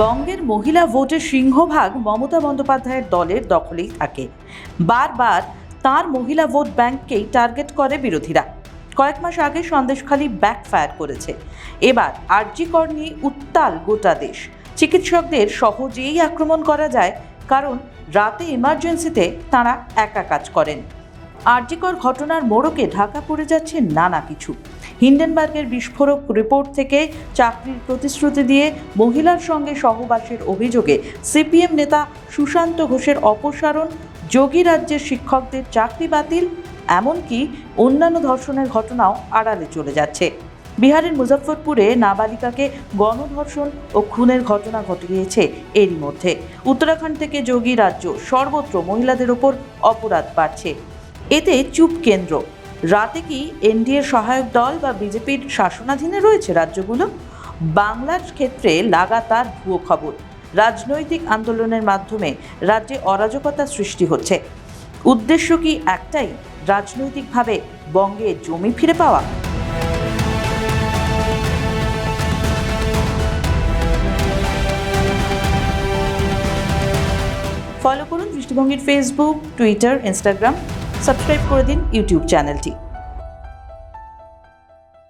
বঙ্গের মহিলা ভোটের সিংহভাগ মমতা বন্দ্যোপাধ্যায়ের দলের দখলেই থাকে। বারবার তার মহিলা ভোট ব্যাংককেই টার্গেট করে বিরোধীরা। কয়েক মাস আগে সন্দেশখালী ব্যাকফায়ার করেছে। এবার আরজিকর নিয়ে উত্তাল গোটা দেশ। চিকিৎসকদের সহজেই আক্রমণ করা যায়, কারণ রাতে এমার্জেন্সিতে তাঁরা একা কাজ করেন। আরজিকর ঘটনার মোড়কে ঢাকা পড়ে যাচ্ছে নানা কিছু। হিন্ডেনবার্গের বিস্ফোরক রিপোর্ট থেকে চাকরির প্রতিশ্রুতি দিয়ে মহিলার সঙ্গে সহবাসের অভিযোগে সিপিএম নেতা সুশান্ত ঘোষের অপসারণ, যোগী রাজ্যের শিক্ষকদের চাকরি বাতিল, এমনকি অন্যান্য ধর্ষণের ঘটনাও আড়ালে চলে যাচ্ছে। বিহারের মুজফ্ফরপুরে নাবালিকাকে গণধর্ষণ ও খুনের ঘটনা ঘটিয়েছে এরই মধ্যে। উত্তরাখণ্ড থেকে যোগী রাজ্য সর্বত্র মহিলাদের ওপর অপরাধ বাড়ছে। এতে চুপ কেন্দ্র। রাতে কি এনডিএর সহায়ক দল বা বিজেপির শাসনাধীনে রয়েছে রাজ্যগুলো? বাংলার ক্ষেত্রে লাগাতার ভুয়ো খবর। রাজনৈতিক আন্দোলনের মাধ্যমে রাজ্যে অরাজকতা সৃষ্টি হচ্ছে। উদ্দেশ্য কি একটাই? রাজনৈতিকভাবে বঙ্গে জমি ফিরে পাওয়া? ফলো করুন দৃষ্টিভঙ্গির ফেসবুক টুইটার ইনস্টাগ্রাম সাবস্ক্রাইব করে দিন ইউটিউব চ্যানেলটি